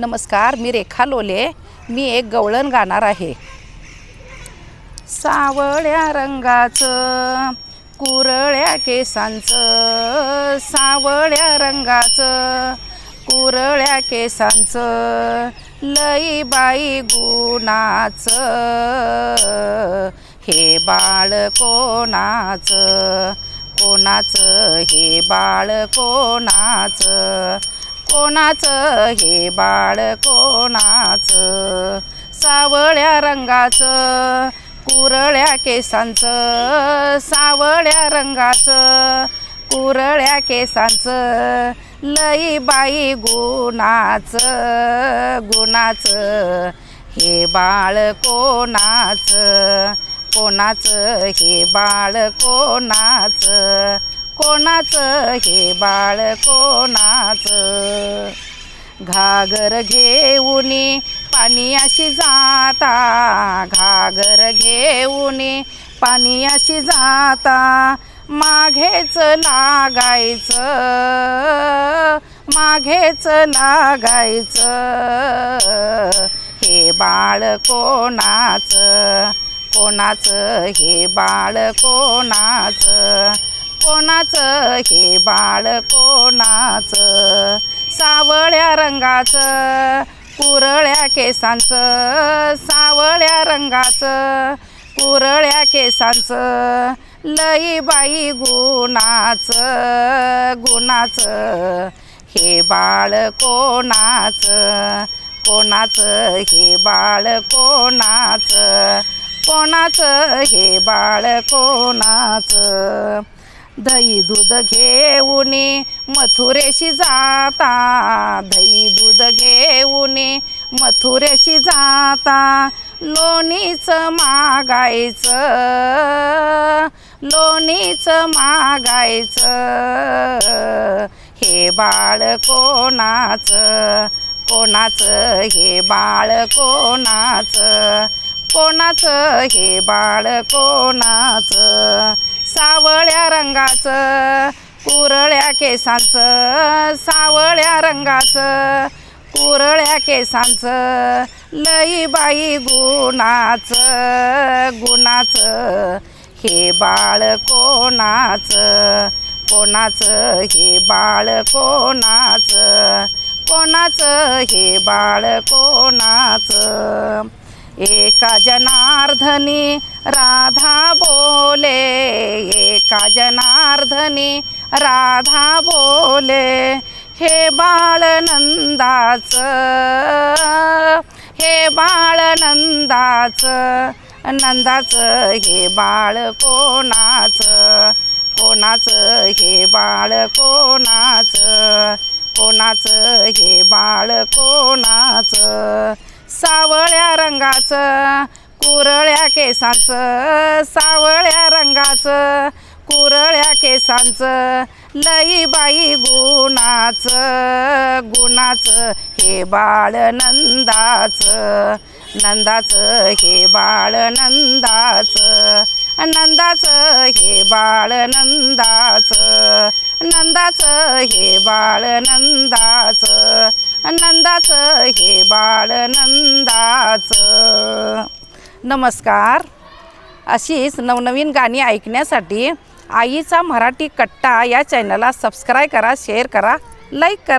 नमस्कार मी रेखा लोले. मी एक गवळण गाणार आहे. सावळ्या रंगाचं कुरळ्या केसांचं सावळ्या रंगाचं कुरळ्या केसांचं लई बाई गुणाचं. हे बाळ कोणाचं? कोणाचं? हे बाळ कोणाचं? कोणाचं? हे बाळ कोणाचं? सावळ्या रंगाचं कुरळ्या केसांचं. सावळ्या रंगाचं कुरळ्या केसांचं. लई बाई गुणाचं गुणाचं. हे बाळ कोणाचं? कोणाचं? हे बाळ कोणाचं? कोणाचं? हे बाळ कोणाचं? घागर घेऊन पाणी अशी जाता. घागर घेऊन पाणी अशी जाता. माघेच लागायचं. माघेच लागायचं. हे बाळ कोणाचं? कोणाचं? हे बाळ कोणाचं? कोणाचं? हे बाळ कोणाचं? सावळ्या रंगाचं. कुरळ्या केसांचं. सावळ्या रंगाचं. कुरळ्या केसांचं. लई बाई गुणाचं. गुणाचं. हे बाळ कोणाचं? कोणाचं? हे बाळ कोणाचं? कोणाचं? हे बाळ कोणाचं? दही दूध घेऊन मथुरेशी जाता. दही दूध घेऊन मथुरेशी जाता. लोणीचं मागायचं लोणीचं मागायचं. हे बाळ कोणाचं कोणाचं हे बाळ कोणाचं कोणाचं हे बाळ कोणाचं? सावळ्या रंगाचं कुरळ्या केसांचं सावळ्या रंगाचं कुरळ्या केसांचं लई बाई गुणाचं गुणाचं हे बाळ कोणाचं कोणाचं हे बाळ कोणाचं कोणाचं हे बाळ कोणाचं? एका जनार्धनी राधा बो जनार्दनी राधा बोले हे बाळ नंदाचं हे बाळ नंदाचं हे बाळ कोणाचं कोणाचं हे बाळ कोणाचं कोणाचं हे बाळ कोणाचं सावळ्या रंगाचं कुरळ्या केसांचं सावळ्या रंगाचं कुरळ्या केसांचं लई बाई गुणाचं गुणाचं हे बाळ नंदाचं नंदाचं हे बाळ नंदाचं नंदाचं हे बाळ नंदाचं नंदाचं हे बाळ नंदाचं नंदाचं हे बाळ नंदाचं. नमस्कार. अशीच नवनवीन गाणी ऐकण्यासाठी आईचा मराठी कट्टा या चॅनलला सबस्क्राईब करा शेअर करा लाईक करा.